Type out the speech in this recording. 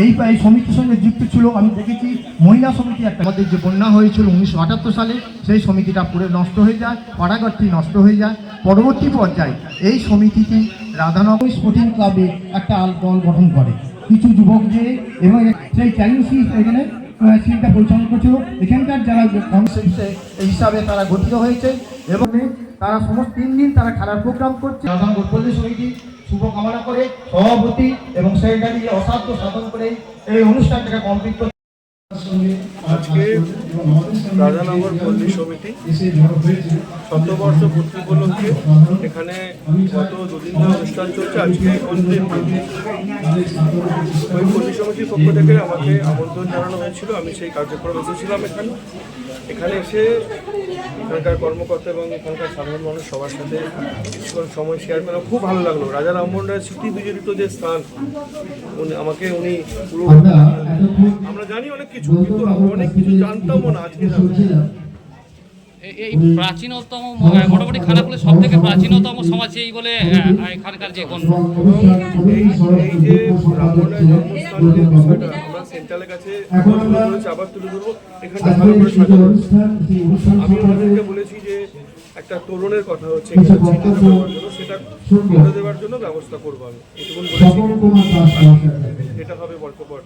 এই এই সমিতির সঙ্গে যুক্ত ছিল, আমি দেখেছি মহিলা সমিতি একটা। আমাদের যে বন্যা হয়েছিল উনিশশো আটাত্তর সালে, সেই সমিতিটা পুরো নষ্ট হয়ে যায়, পাড়াঘরটি নষ্ট হয়ে যায়। পরবর্তী পর্যায়ে এই সমিতিটি রাধানগর স্পোর্টিং ক্লাবে একটা দল গঠন করে। কিছু যুবক যে এবং সেই চ্যালেঞ্জ এখানে সিলটা পরিচালনা করছিল। এখানকার যারা হিসাবে তারা গঠিত হয়েছে এবং তারা সমস্ত তিন দিন তারা খেলার প্রোগ্রাম করছে। রাধানগর পল্লী সমিতি শুভ কামনা করে সভাপতি এবং সেক্রেটারি অসাধ্য সাধন করে এই অনুষ্ঠানটাকে কমপ্লিট করছে। আজকে রাধানগর পল্লী সমিতি শতবর্ষ পূর্তি উপলক্ষে এখানে গত দুদিন ধরে অনুষ্ঠান চলছে। আজকে অন্তিম ওই পল্লী সমিতির পক্ষ থেকে আমাকে আমন্ত্রণ জানানো হয়েছিল। আমি সেই কার্যক্রমে এসেছিলাম এখানে। এখানে এসে এখানকার কর্মকর্তা এবং এখানকার সাধারণ মানুষ সবার সাথে কিছুক্ষণ সময় শেয়ার করা খুব ভালো লাগল। রাজা রামমোহন রায়ের স্মৃতি বিজড়িত যে স্থান উনি আমাকে উনি পুরো আমরা জানি অনেক কিছু কিন্তু অনেক কিছু জানতামও না আজকে এই প্রাচীনতম মোটামুটি খানাকুলের সব থেকে প্রাচীনতম সমাজ এই বলে এখানকার যে কোন এই এই যে রামমোহনের জন্মস্থান যে বিষয়টা আমরা সেন্ট্রালের কাছে আবার তুলে ধরবো। এখানটা ভালো করে সাজানো আমি ওনাদেরকে বলেছি যে একটা তোরণের কথা হচ্ছে দেওয়ার জন্য সেটা করে দেওয়ার জন্য ব্যবস্থা করব আমি। এটুকুন বলেছি। এটা হবে বর্তমান।